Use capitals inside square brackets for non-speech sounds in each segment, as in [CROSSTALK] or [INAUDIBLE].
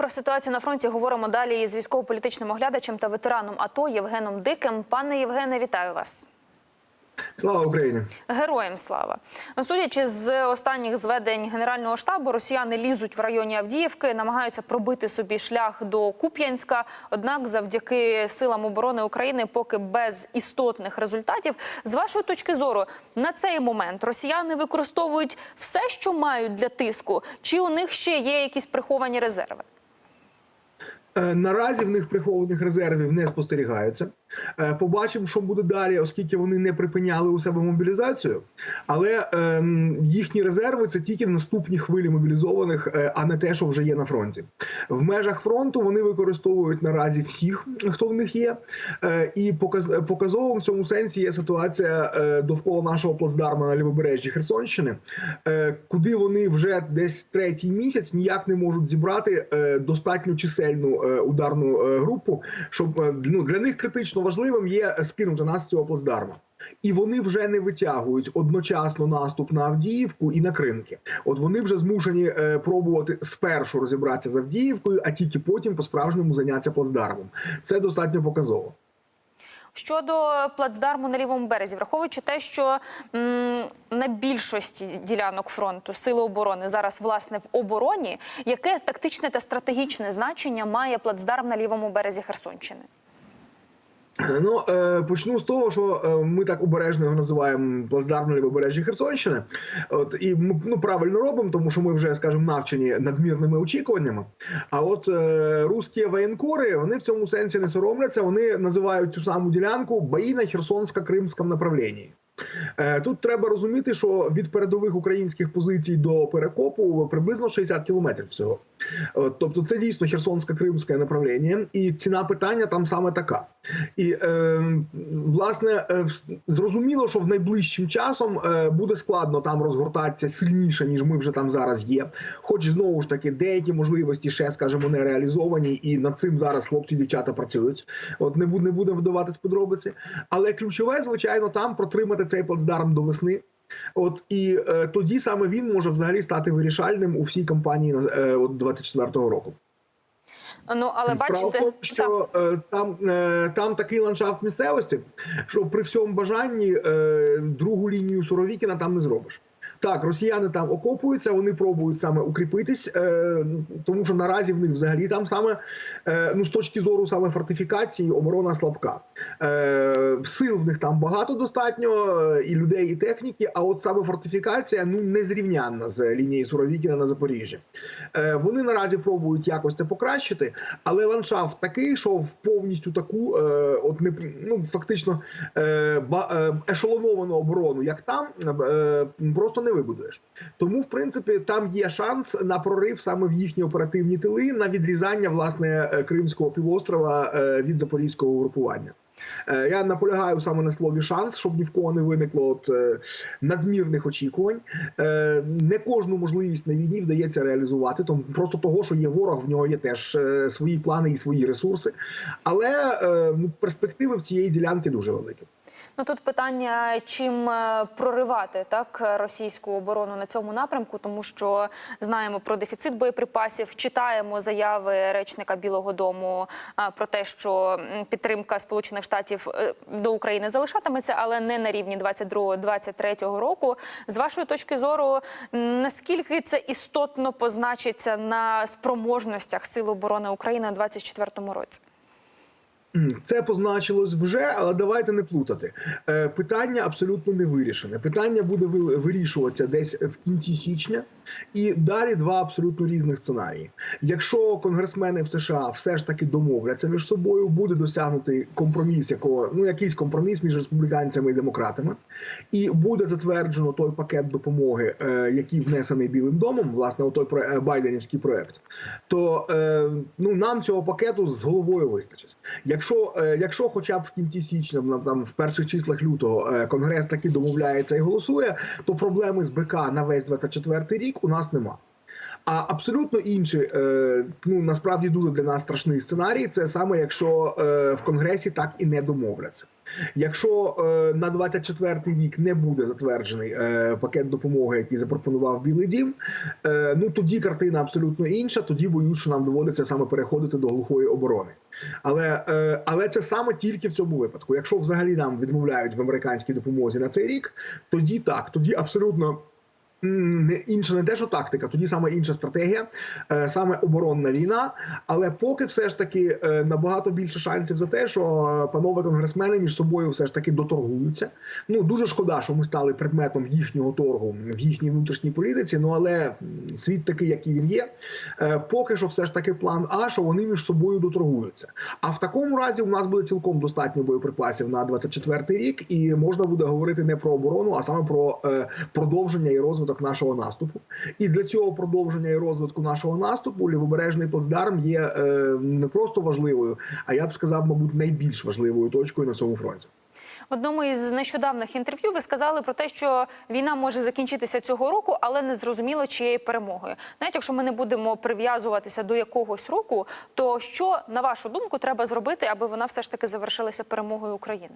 Про ситуацію на фронті говоримо далі із військово-політичним оглядачем та ветераном АТО Євгеном Диким. Пане Євгене, вітаю вас. Слава Україні! Героям слава. Судячи з останніх зведень Генерального штабу, росіяни лізуть в районі Авдіївки, намагаються пробити собі шлях до Куп'янська. Однак, завдяки силам оборони України, поки без істотних результатів. З вашої точки зору, на цей момент росіяни використовують все, що мають для тиску, чи у них ще є якісь приховані резерви? Е, Наразі в них прихованих резервів не спостерігається. Е, Побачимо, що буде далі, оскільки вони не припиняли у себе мобілізацію. Але е, їхні резерви це тільки наступні хвилі мобілізованих, е, а не те, що вже є на фронті. В межах фронту вони використовують наразі всіх, хто в них є. Е, і показ, показовим в цьому сенсі є ситуація е, довкола нашого плацдарма на лівобережжі Херсонщини, е, куди вони вже десь третій місяць ніяк не можуть зібрати е, достатньо чисельну е, ударну е, групу, щоб е, ну, для них критично важливим є скинути нас з цього плацдарма. І вони вже не витягують одночасно наступ на Авдіївку і на Кринки. От вони вже змушені е, пробувати спершу розібратися з Авдіївкою, а тільки потім по-справжньому зайнятися плацдармом. Це достатньо показово. Щодо плацдарму на лівому березі, враховуючи те, що м, на більшості ділянок фронту сили оборони зараз власне в обороні, яке тактичне та стратегічне значення має плацдарм на лівому березі Херсонщини? [CLEARS THROAT] Ну е, почну з того, що е, ми так обережно його називаємо плацдарм на лівобережжі Херсонщини. От і ми ну правильно робимо, тому що ми вже скажімо, навчені надмірними очікуваннями. А от е, русські воєнкори вони в цьому сенсі не соромляться. Вони називають цю саму ділянку бої на Херсонсько-Кримському направлінні. Е, Тут треба розуміти, що від передових українських позицій до перекопу приблизно 60 кілометрів всього. От, Тобто, це дійсно херсонсько-кримське направлення, і ціна питання там саме така. І е, власне е, зрозуміло, що в найближчим часом е, буде складно там розгортатися сильніше, ніж ми вже там зараз є. Хоч знову ж таки деякі можливості ще скажімо, не реалізовані, і над цим зараз хлопці дівчата працюють. От не буде не будемо вдаватись подробиці. Але ключове, звичайно, там протримати цей плацдарм до весни. От і е, тоді саме він може взагалі стати вирішальним у всій кампанії е, от 24-го року. Ну але Справа в бачите, тому, що е, там, е, там такий ландшафт місцевості, що при всьому бажанні е, другу лінію Суровікіна там не зробиш. Так, росіяни там окопуються, вони пробують саме укріпитись, е, тому що наразі в них взагалі там саме е, ну з точки зору саме фортифікації оборона слабка. Е, сил в них там багато достатньо, е, і людей, і техніки. А от саме фортифікація ну не з лінією Суровікіна на Запоріжжі. Е, вони наразі пробують якось це покращити, але ландшафт такий, що в повністю таку, е, от не ну фактично е, ба, е, ешелоновану оборону, як там, е, просто не вибудуєш. Тому, в принципі, там є шанс на прорив саме в їхні оперативні тили на відрізання власне е, Кримського півострова е, від запорізького угрупування. Е, Я наполягаю саме на слові шанс, щоб ні в кого не виникло от, надмірних очікувань. Не кожну можливість на війні вдається реалізувати, тому просто того, що є ворог, в нього є теж свої плани і свої ресурси. Але ну, перспективи в цієї ділянки дуже великі. Ну тут питання, чим е, проривати так російську оборону на цьому напрямку, тому що знаємо про дефіцит боєприпасів, читаємо заяви речника Білого Дому е, про те, що підтримка Сполучених Штатів е, до України залишатиметься, але не на рівні 22-23 року. З вашої точки зору, наскільки це істотно позначиться на спроможностях Сил оборони України у 2024 році? Це позначилось вже, але давайте не плутати. Е, Питання абсолютно не вирішене. Питання буде вирішуватися десь в кінці січня, і далі два абсолютно різних сценарії. Якщо конгресмени в США все ж таки домовляться між собою, буде досягнутий компроміс, якого ну якийсь компроміс між республіканцями і демократами, і буде затверджено той пакет допомоги, е, який внесений Білим домом, власне, той про е, байденівський проект, то ну нам цього пакету з головою вистачить. Якщо, е, якщо хоча б в кінці січня, там в перших числах лютого, е, конгрес таки домовляється і голосує, то проблеми з БК на весь 24 рік у нас нема. А абсолютно інший, е, ну насправді дуже для нас страшний сценарій. Це саме якщо в конгресі так і не домовляться. Якщо е, на 24-й рік не буде затверджений е, пакет допомоги, який запропонував Білий Дім, е, ну тоді картина абсолютно інша. Тоді боюсь, що нам доводиться саме переходити до глухої оборони. Але, але це саме тільки в цьому випадку. Якщо взагалі нам відмовляють в американській допомозі на цей рік, тоді так, тоді абсолютно. Інша не те, що тактика, тоді саме інша стратегія, е, саме оборонна війна. Але поки все ж таки е, набагато більше шансів за те, що е, панове конгресмени між собою все ж таки доторгуються. Ну дуже шкода, що ми стали предметом їхнього торгу в їхній внутрішній політиці. Ну але світ такий, який він є. Поки що, все ж таки, план А, що вони між собою доторгуються. А в такому разі у нас буде цілком достатньо боєприпасів на 24-й рік, і можна буде говорити не про оборону, а саме про продовження і розвиток нашого наступу. І для цього продовження і розвитку нашого наступу лівобережний плацдарм є е, не просто важливою, а я б сказав, мабуть, найбільш важливою точкою на цьому фронті. В одному із нещодавних інтерв'ю ви сказали про те, що війна може закінчитися цього року, але не зрозуміло чиєю перемогою. Навіть якщо ми не будемо прив'язуватися до якогось року, то що на вашу думку треба зробити, аби вона все ж таки завершилася перемогою України?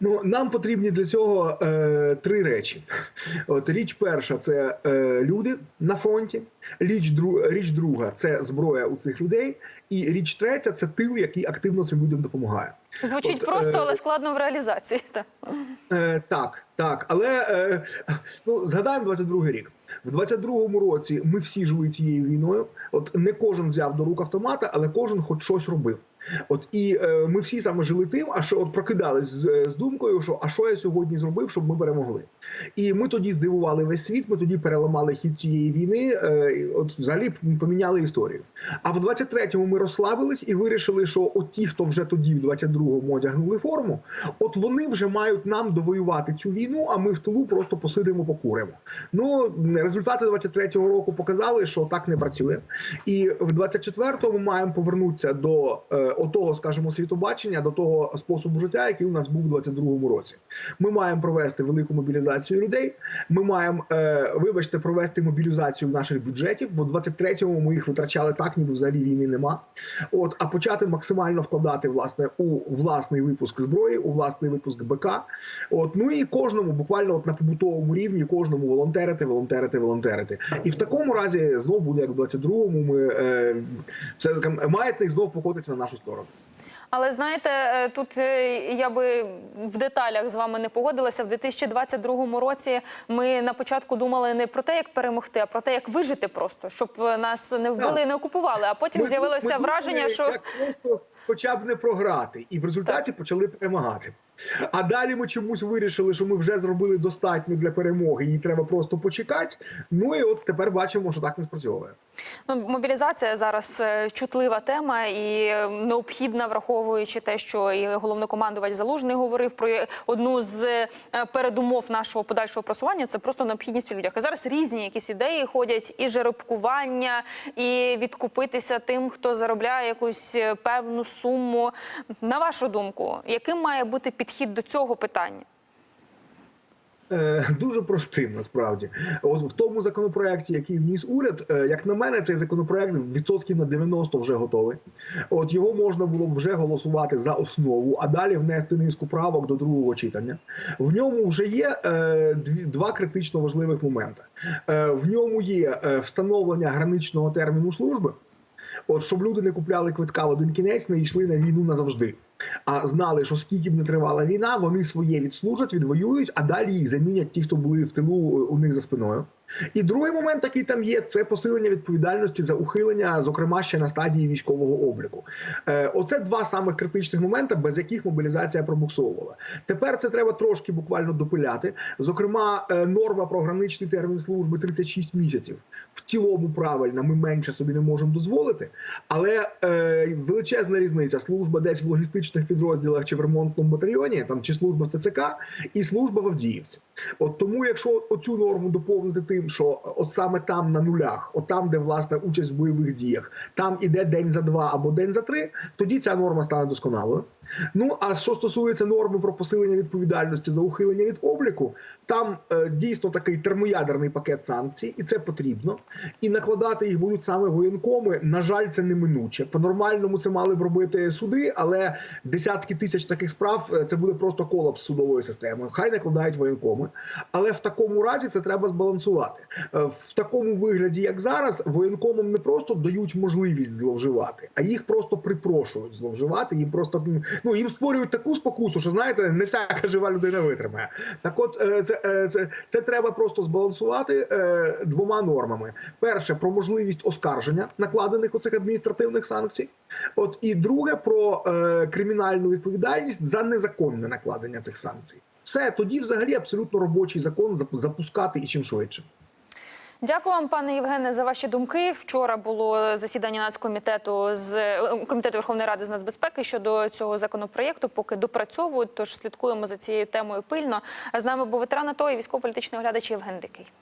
Ну нам потрібні для цього е, три речі. От річ перша це е, люди на фронті. Річ дру, річ друга це зброя у цих людей. І річ третя це тил, який активно цим людям допомагає. Звучить От, просто, е, але складно в реалізації. Та. Е, так, так, але е, ну згадаємо 22-й рік. В 22-му році ми всі жили цією війною. От не кожен взяв до рук автомата, але кожен хоч щось робив. От і е, ми всі саме жили тим, а що от прокидались з, з думкою, що а що я сьогодні зробив, щоб ми перемогли. І ми тоді здивували весь світ. Ми тоді переламали хід цієї війни. Е, от взагалі поміняли історію. А в 23-му ми розслабились і вирішили, що от ті, хто вже тоді, в 22-му одягнули форму, от вони вже мають нам довоювати цю війну, а ми в тилу просто посидимо, покуримо. Ну результати 23-го року показали, що так не працює. І в 24-му маємо повернутися до е, отого, скажімо, світобачення, до того способу життя, який у нас був у 22-му році. Ми маємо провести велику мобілізацію людей. Ми маємо, е, вибачте, провести мобілізацію наших бюджетів, бо в 23-му ми їх витрачали так, ніби взагалі війни нема. От а почати максимально вкладати власне у власний випуск зброї, у власний випуск БК. От ну і кожному, буквально от на побутовому рівні, кожному волонтерити, волонтерити, волонтерити. І в такому разі знов буде як в 22-му. Ми е, така маятник знов покотиться на нашу сторону. Але знаєте, е, тут е, я би в деталях з вами не погодилася. В 2022 році ми на початку думали не про те, як перемогти, а про те, як вижити просто, щоб нас не вбили Так. і не окупували. А потім з'явилося враження, що як просто хоча б не програти, і в результаті почали перемагати. А далі ми чомусь вирішили, що ми вже зробили достатньо для перемоги, її треба просто почекати. Ну і от тепер бачимо, що так не спрацьовує. Ну, мобілізація зараз е, чутлива тема і е, необхідна, враховуючи те, що і головнокомандувач Залужний говорив про одну з е, передумов нашого подальшого просування. Це просто необхідність у людях. І зараз різні якісь ідеї ходять, і жеребкування, і відкупитися тим, хто заробляє якусь е, певну суму. На вашу думку, яким має бути підхід до цього питання? Е, Дуже простим насправді. Ось в тому законопроекті, який вніс уряд, е, як на мене, цей законопроект відсотків на 90 вже готовий. От його можна було б вже голосувати за основу, а далі внести низку правок до другого читання. В ньому вже є е, два критично важливих моменти. В ньому є встановлення граничного терміну служби. От щоб люди не купляли квитка в один кінець, не йшли на війну назавжди. А знали, що скільки б не тривала війна, вони своє відслужать, відвоюють, а далі їх замінять ті, хто були в тилу у них за спиною. І другий момент, який там є, це посилення відповідальності за ухилення, зокрема ще на стадії військового обліку. Е, оце два самих критичних моменти, без яких мобілізація пробуксовувала. Тепер це треба трошки буквально допиляти. Зокрема, е, норма про граничний термін служби 36 місяців. В цілому правильно, ми менше собі не можемо дозволити, але е, величезна різниця служба десь в логістичних підрозділах чи в ремонтному батальйоні, там чи служба ТЦК, і служба в Авдіївці. От тому, якщо оцю норму доповнити тим, що от саме там на нулях, от там, де власне участь в бойових діях, там іде день за два або день за три, тоді ця норма стане досконалою. Ну а що стосується норми про посилення відповідальності за ухилення від обліку, там е, дійсно такий термоядерний пакет санкцій, і це потрібно. І накладати їх будуть саме воєнкоми. На жаль, це неминуче. По нормальному це мали б робити суди, але десятки тисяч таких справ е, це буде просто колапс судової системи. Хай накладають воєнкоми, але в такому разі це треба збалансувати. Е, В такому вигляді, як зараз, воєнкомам не просто дають можливість зловживати, а їх просто припрошують зловживати. Їм просто ну їм створюють таку спокусу, що знаєте, не всяка жива людина витримає. Так, от е, це, е, це, це треба просто збалансувати е, двома нормами: перше про можливість оскарження накладених оцих адміністративних санкцій. От і друге про кримінальну відповідальність за незаконне накладення цих санкцій. Все тоді, взагалі, абсолютно робочий закон запускати і чим швидше. Дякую вам, пане Євгене, за ваші думки. Вчора було засідання нацкомітету з е, комітету Верховної Ради з нацбезпеки щодо цього законопроєкту. Поки допрацьовують, тож слідкуємо за цією темою пильно. З нами був ветеран АТО і військово-політичний оглядач Євген Дикий.